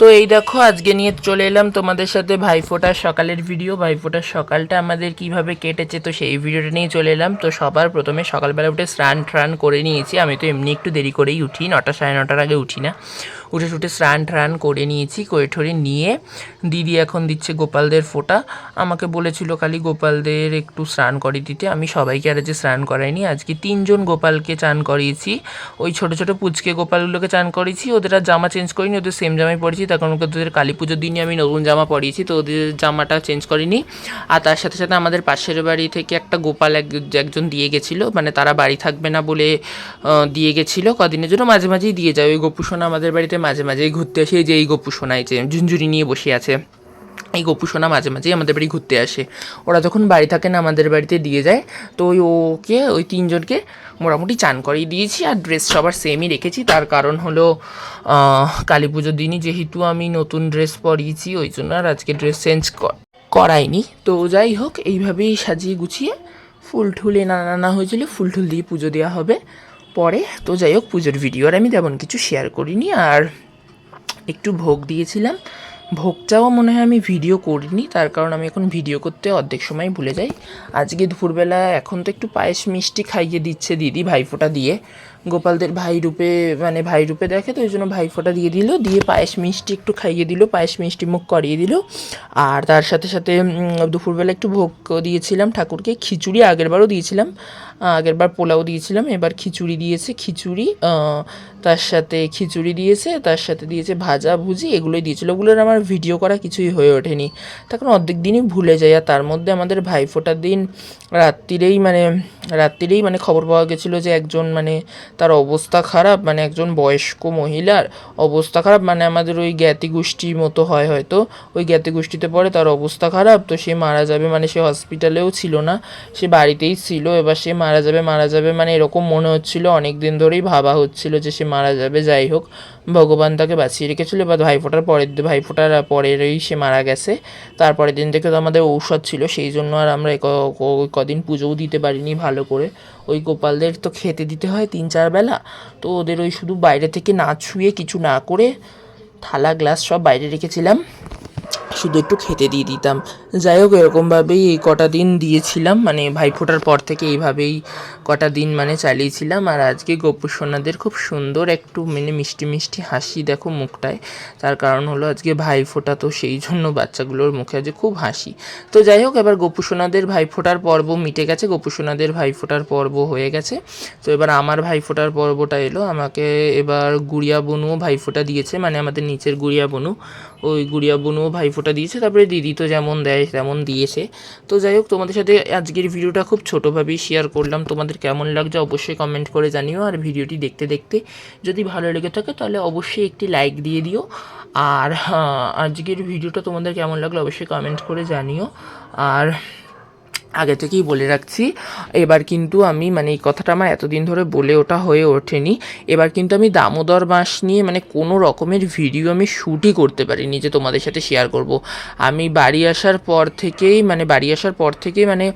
তো এই দেখো, আজকে নিয়ে চলে এলাম তোমাদের সাথে ভাইফোঁটার সকালের ভিডিও ভাইফোঁটার সকালটা আমাদের কীভাবে কেটেছে তো সেই ভিডিওটা নিয়ে চলে এলাম। তো সবার প্রথমে সকালবেলা উঠে স্নান ট্রান করে নিয়েছি। আমি তো এমনি একটু দেরি করেই উঠি, নটা সাড়ে নটার আগে উঠি না। উঠে টুটে স্নান ট্রান করে নিয়েছি, করে ঠরে নিয়ে দিদি এখন দিচ্ছে গোপালদের ফোঁটা। আমাকে বলেছিল খালি গোপালদের একটু স্নান করে দিতে। আমি সবাইকে আর যে স্নান করাইনি, আজকে তিনজন গোপালকে চান করিয়েছি। ওই ছোট ছোট পুচকে গোপালগুলোকে চান করিয়েছি, ওদের আর জামা চেঞ্জ করিনি, ওদের সেম জামাই পরেছি। তার কারণ ওদের কালী পুজোর দিনই আমি নতুন জামা পরিয়েছি, তো ওদের জামাটা চেঞ্জ করিনি। আর তার সাথে সাথে আমাদের পাশের বাড়ি থেকে একটা গোপাল এক, একজন দিয়ে গেছিল মানে তারা বাড়ি থাকবে না বলে দিয়ে গেছিল। কদিনের জন্য মাঝে মাঝেই দিয়ে যায়। ওই গোপুসোনা আমাদের বাড়িতে মাঝে মাঝেই ঘুরতে আসে। যে এই গোপুসোনা এই যে ঝুনঝুরি নিয়ে বসে আছে। এই গোপুসোনা মাঝে মাঝেই আমাদের বাড়ি ঘুরতে আসে। ওরা যখন বাড়ি থাকে না, আমাদের বাড়িতে দিয়ে যায়। তো ওই ওকে, ওই তিনজনকে মোটামুটি চান করিয়ে দিয়েছি আর ড্রেস সবার সেমই রেখেছি। তার কারণ হলো কালী পুজোর দিনই যেহেতু আমি নতুন ড্রেস পরিয়েছি, ওই জন্য আর আজকে ড্রেস চেঞ্জ করাইনি। তো যাই হোক, এইভাবেই সাজিয়ে গুছিয়ে ফুল ঠুল এনে আনা হয়েছিল। ফুল ঠুল দিয়ে পুজো দেওয়া হবে। পরে। তো যাই হোক, পুজোর ভিডিও আর আমি তেমন কিছু শেয়ার করিনি। আর একটু ভোগ দিয়েছিলাম। ভোগটাও মনে হয় আমি ভিডিও করিনি। তার কারণ আমি এখন ভিডিও করতে অর্ধেক সময় ভুলে যাই। আজকে দুপুরবেলা এখন তো একটু পায়েস মিষ্টি খাইয়ে দিচ্ছে দিদি ভাইফোঁটা দিয়ে। গোপালদের ভাই রূপে মানে ভাই রূপে দেখে তো, ওই জন্য ভাই ভাইফোঁটা দিয়ে দিল, দিয়ে পায়েস মিষ্টি একটু খাইয়ে দিল, পায়েস মিষ্টি মুখ করিয়ে দিল। আর তার সাথে সাথে দুপুরবেলা একটু ভোগ দিয়েছিলাম ঠাকুরকে, খিচুড়ি আগেরবারও দিয়েছিলাম আগেরবার পোলাও দিয়েছিলাম, এবার খিচুড়ি দিয়েছে, খিচুড়ি তার সাথে খিচুড়ি দিয়েছে, তার সাথে দিয়েছে ভাজা ভুজি, এগুলোই দিয়েছিল। ওগুলোর আমার ভিডিও করা কিছুই হয়ে ওঠেনি। তখন অর্ধেক দিনই ভুলে যাই, আর তার মধ্যে আমাদের ভাইফোঁটার দিন রাত্রিরেই মানে রাত্রিরেই মানে খবর পাওয়া গেছিল যে একজন মানে তার অবস্থা খারাপ মানে একজন বয়স্ক মহিলার অবস্থা খারাপ মানে আমাদের ওই জ্ঞাতি গোষ্ঠীর মতো হয় হয়তো। ওই জ্ঞাতি গোষ্ঠীতে পড়ে তার অবস্থা খারাপ, তো সে মারা যাবে মানে সে হসপিটালেও ছিল না, সে বাড়িতেই ছিল। এবার সে মারা যাবে মারা যাবে মানে এরকম মনে হচ্ছিল। অনেক দিন ধরেই ভাবা হচ্ছিল যে সে মারা যাবে, যাই হোক। ভগবান তাকে বাঁচিয়ে রেখেছিল, এবার ভাইফোঁটার পরের ভাইফোঁটার পরেরই সে মারা গেছে। তারপরের দিন থেকে তো আমাদের ঔষধ ছিল, সেই জন্য আর আমরা কদিন পুজোও দিতে পারিনি ভালো করে। ওই গোপালদের তো খেতে দিতে হয় তিন চার বেলা, তো ওদের ওই শুধু বাইরে থেকে না ছুঁয়ে কিছু না করে থালা, গ্লাস সব বাইরে রেখেছিলাম। শুধু একটু খেতে দিয়ে দিতাম। যাই হোক, এরকমভাবেই এই কটা দিন দিয়েছিলাম। মানে ভাইফোঁটার পর থেকে এইভাবেই কটা দিন মানে চালিয়েছিলাম। আর আজকে গোপু সোনাদের খুব সুন্দর একটু মানে মিষ্টি মিষ্টি হাসি দেখো মুখটায়। তার কারণ হলো আজকে ভাইফোঁটা তো সেই জন্য বাচ্চাগুলোর মুখে আজকে খুব হাসি। তো যাই হোক, এবার গোপু সোনাদের ভাইফোঁটার পর্ব মিটে গেছে। গোপু সোনাদের ভাইফোঁটার পর্ব হয়ে গেছে। তো এবার আমার ভাইফোঁটার পর্বটা এলো। আমাকে এবার গুড়িয়া বনুও ভাইফোঁটা দিয়েছে। মানে আমাদের নিচের গুড়িয়া বনু। ওই গুড়িয়া বনুও ভাইফোঁটা দিয়েছে তারপরে দিদি তো যেমন দেয় তেমন দিয়েছে। তো যাই হোক তোমাদের সাথে আজকের ভিডিওটা খুব ছোটোভাবেই শেয়ার করলাম। তোমাদের কেমন লাগছে অবশ্যই কমেন্ট করে জানিও। আর ভিডিওটি দেখতে দেখতে যদি ভালো লেগে থাকে তাহলে অবশ্যই একটি লাইক দিয়ে দিও। আর হ্যাঁ, আজকের ভিডিওটা তোমাদের কেমন লাগল অবশ্যই কমেন্ট করে জানিও। আর আগে থেকেই বলে রাখছি, এবার কিন্তু আমি মানে এই কথাটা আমার এতদিন ধরে বলে ওটা হয়ে ওঠেনি। এবার কিন্তু আমি দামোদর মাস নিয়ে মানে কোনো রকমের ভিডিও আমি শ্যুটই করতে পারিনি যে তোমাদের সাথে শেয়ার করব। আমি বাড়ি আসার পর থেকেই মানে বাড়ি আসার পর থেকেই মানে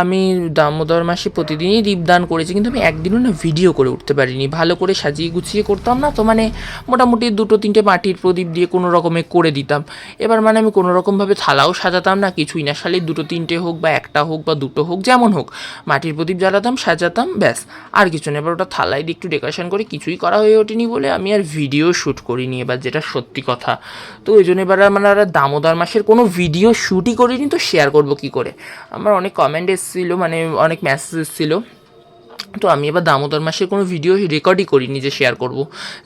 আমি দামোদর মাসে প্রতিদিনই দীপদান করেছি, কিন্তু আমি একদিনও না ভিডিও করে উঠতে পারিনি। ভালো করে সাজিয়ে গুছিয়ে করতাম না তো মানে মোটামুটি দুটো তিনটে মাটির প্রদীপ দিয়ে কোনো রকমে করে দিতাম। এবার মানে আমি কোনো রকমভাবে থালাও সাজাতাম না, কিছুই না। শালি দুটো তিনটে হোক বা একটা হোক বা দুটো হোক, যেমন হোক, মাটির প্রদীপ জ্বালাতাম, সাজাতাম, ব্যাস। আর কিছু না, এবার ওটা থালায় দিয়ে একটু ডেকোরেশন করে কিছুই করা হয়ে ওঠেনি বলে আমি আর ভিডিও শ্যুট করিনি এবার, যেটা সত্যি কথা। তো ওই জন্য এবার মানে আর দামোদর মাসের কোনো ভিডিও শ্যুটই করিনি, তো শেয়ার করব কী করে? আমার অনেক কমেন্ট এসেছিল মানে অনেক মেসেজ এসেছিল। তো আমি এবার দামোদর মাসের কোনো ভিডিও রেকর্ডই করিনি যে শেয়ার করব।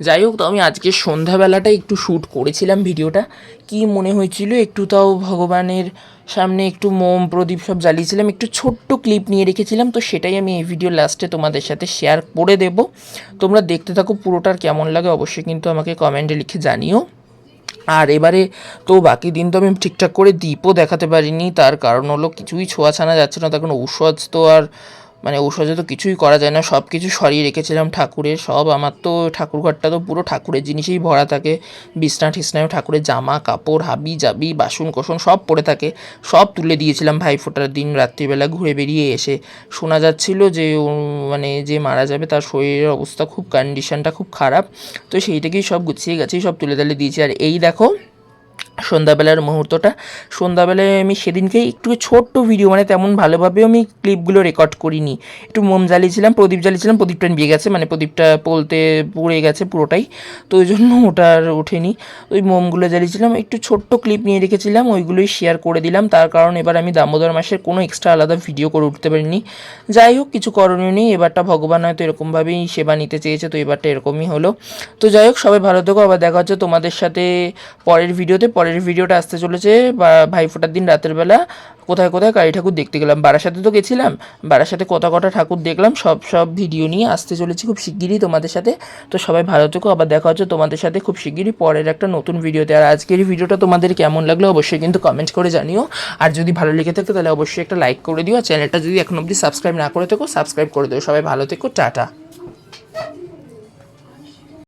যাই হোক, তো আমি আজকে সন্ধ্যাবেলাটা একটু শ্যুট করেছিলাম ভিডিওটা কি মনে হয়েছিল? একটু তাও ভগবানের সামনে একটু মোম প্রদীপ সব জ্বালিয়েছিলাম, একটু ছোট্ট ক্লিপ নিয়ে রেখেছিলাম, তো সেটাই আমি এই ভিডিও লাস্টে তোমাদের সাথে শেয়ার করে দেব। তোমরা দেখতে থাকো পুরোটার কেমন লাগে, অবশ্যই কিন্তু আমাকে কমেন্টে লিখে জানিও। আর এবারে তো বাকি দিন তো আমি ঠিকঠাক করে দীপও দেখাতে পারিনি, তার কারণ হলো কিছুই ছোঁয়াছানা যাচ্ছে না, তখন ঔষধ তো আর মানে ঔষধে তো কিছুই করা যায় না সব কিছু সরিয়ে রেখেছিলাম ঠাকুরের, সব আমার তো ঠাকুর ঘরটা তো পুরো ঠাকুরের জিনিসেই ভরা থাকে। বিছনা টিছনায় ঠাকুরের জামা, কাপড়, হাবি, জাবি, বাসন কোসন সব পড়ে থাকে। সব তুলে দিয়েছিলাম ভাই ফোটার দিন, রাত্রিবেলা ঘুরে বেরিয়ে এসে। শোনা যাচ্ছিল যে মানে যে মারা যাবে তার শরীরের অবস্থা খুব কন্ডিশনটা খুব খারাপ, তো সেই থেকেই সব গুছিয়ে গেছেই সব তুলে তালে দিয়েছি। আর এই দেখো সন্ধ্যাবেলার মুহূর্তটা। সন্ধ্যাবেলায় আমি সেদিনকে একটু ছোট্ট ভিডিও মানে তেমন ভালোভাবেও আমি ক্লিপগুলো রেকর্ড করিনি। একটু মোম জ্বালিয়েছিলাম, প্রদীপ জ্বালিয়েছিলাম, প্রদীপটা নিয়ে গেছে মানে প্রদীপটা পলতে পুড়ে গেছে পুরোটাই। তো ওই জন্য ওটা আর ওঠেনি। ওই মোমগুলো জ্বালিয়েছিলাম, একটু ছোট্ট ক্লিপ নিয়ে রেখেছিলাম, ওইগুলোই শেয়ার করে দিলাম। তার কারণ এবার আমি দামোদর মাসের কোনো এক্সট্রা আলাদা ভিডিও করে উঠতে পারিনি। যাই হোক, কিছু করণীয় নেই, এবারটা ভগবান হয়তো এরকমভাবেই সেবা নিতে চেয়েছে, তো এবারটা এরকমই হলো। তো যাই হোক, সবাই ভালো থেকো, আবার দেখা হচ্ছে তোমাদের সাথে পরের ভিডিওতে পরের ভিডিওটা আসতে চলেছে, বা ভাইফোঁটার দিন রাতের বেলা কোথায় কোথায় কালী ঠাকুর দেখতে গেলাম। বারাসাতে তো গেছিলাম বারাসাতে কটা কটা ঠাকুর দেখলাম, সব সব ভিডিও নিয়ে আসতে চলেছি খুব শিগগিরই তোমাদের সাথে। তো সবাই ভালো থেকো, আবার দেখা হচ্ছে তোমাদের সাথে খুব শিগগিরই পরের একটা নতুন ভিডিওতে। আর আজকের ভিডিওটা তোমাদের কেমন লাগল অবশ্যই কিন্তু কমেন্ট করে জানিও। আর যদি ভালো লেগে থাকে তাহলে অবশ্যই একটা লাইক করে দিও। আর চ্যানেলটা যদি এখন অবধি সাবস্ক্রাইব না করে থেকো সাবস্ক্রাইব করে দিও। সবাই ভালো থেকো, টাটা।